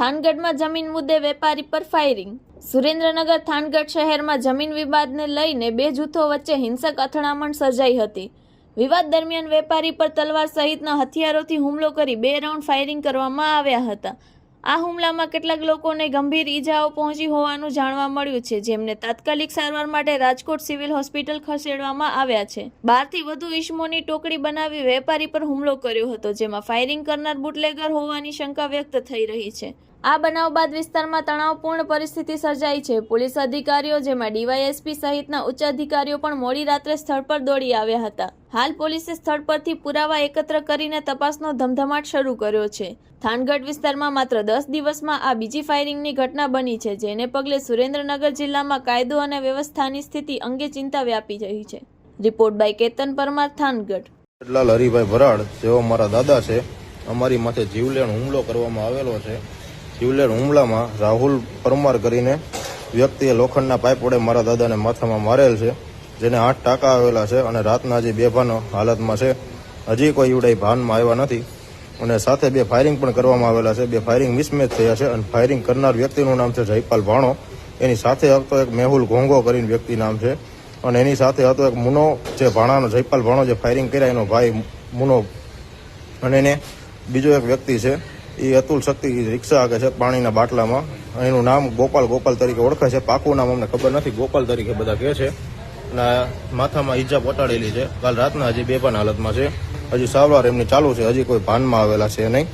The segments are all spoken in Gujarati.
થાનગઢમાં જમીન મુદ્દે વેપારી પર ફાયરિંગ સુરેન્દ્રનગર થાનગઢ શહેરમાં જમીન વિવાદને લઈને બે જૂથો વચ્ચે હિંસક અથડામણ સર્જાઈ હતી. વિવાદ દરમિયાન વેપારી પર તલવાર સહિતના હથિયારોથી હુમલો કરી બે રાઉન્ડ ફાયરિંગ કરવામાં આવ્યા હતા. આ હુમલામાં કેટલાક લોકોને ગંભીર ઈજાઓ પહોંચી હોવાનું જાણવા મળ્યું છે, જેમને તાત્કાલિક સારવાર માટે રાજકોટ સિવિલ હોસ્પિટલ ખસેડવામાં આવ્યા છે. બારથી વધુ ઈસમોની ટોકડી બનાવી વેપારી પર હુમલો કર્યો હતો, જેમાં ફાયરિંગ કરનાર બુટલેગર હોવાની શંકા વ્યક્ત થઈ રહી છે. આ બનાવ બાદ વિસ્તારમાં તણાવપૂર્ણ પરિસ્થિતિ સર્જાઈ છે. પોલીસ અધિકારીઓ જેમાં ડીવાયએસપી સહિતના ઉચ્ચ અધિકારીઓ પણ મોડી રાત્રે સ્થળ પર દોડી આવ્યા હતા. હાલ પોલીસે સ્થળ પરથી પુરાવા એકત્ર કરીને તપાસનો ધમધમાટ શરૂ કર્યો છે. થાનગઢ વિસ્તારમાં માત્ર દસ દિવસમાં આ બીજી ફાયરિંગની ઘટના બની છે, જેને પગલે સુરેન્દ્રનગર જિલ્લામાં કાયદો અને વ્યવસ્થાની સ્થિતિ અંગે ચિંતા વ્યાપી રહી છે. Report by Ketan Parmar, Thangadh. લાલ હરિભાઈ ભરાડ, જેઓ મારા દાદા છે, અમારી માથે જીવલેણ હુમલો કરવામાં આવેલો છે. જીવલેણ હુમલામાં રાહુલ પરમાર કરીને વ્યક્તિએ લોખંડના પાઇપ વડે મારા દાદાને માથામાં મારેલ છે, જેને આઠ ટાંકા આવેલા છે અને રાતના હજી બેભાન હાલતમાં છે, હજી કોઈ એવડાય ભાનમાં આવ્યા નથી. અને સાથે બે ફાયરિંગ પણ કરવામાં આવેલા છે. બે ફાયરિંગ મિસમેચ થયા છે અને ફાયરિંગ કરનાર વ્યક્તિનું નામ છે જયપાલ ભાણો. એની સાથે હતો એક મેહુલ ઘોંઘો કરીને વ્યક્તિ નામ છે. અને એની સાથે હતો એક મુનો જે ભાણાનો, જયપાલ ભાણો જે ફાયરિંગ કર્યા એનો ભાઈ મુનો. અને એને બીજો એક વ્યક્તિ છે એ અતુલ શક્તિ રિક્ષા આગળ છે પાણીના બાટલામાં. એનું નામ ગોપાલ ગોપાલ તરીકે ઓળખાય છે. પાકું નામ અમને ખબર નથી. ગોપાલ તરીકે બધા કહે છે. અને માથામાં ઈજા પહોંચાડેલી છે. કાલ રાતના હજી બેભાન હાલતમાં છે. હજી સારવાર એમની ચાલુ છે. હજી કોઈ ભાનમાં આવેલા છે નહીં.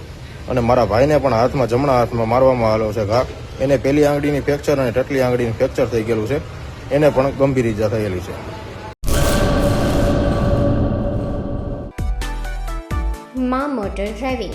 અને મારા ભાઈને પણ હાથમાં, જમણા હાથમાં મારવામાં આવેલો છે ઘા. એને પેલી આંગળીની ફ્રેક્ચર અને ટટલી આંગળીની ફ્રેક્ચર થઈ ગયેલું છે. એને પણ ગંભીર ઈજા થયેલી છે. મા motor driving.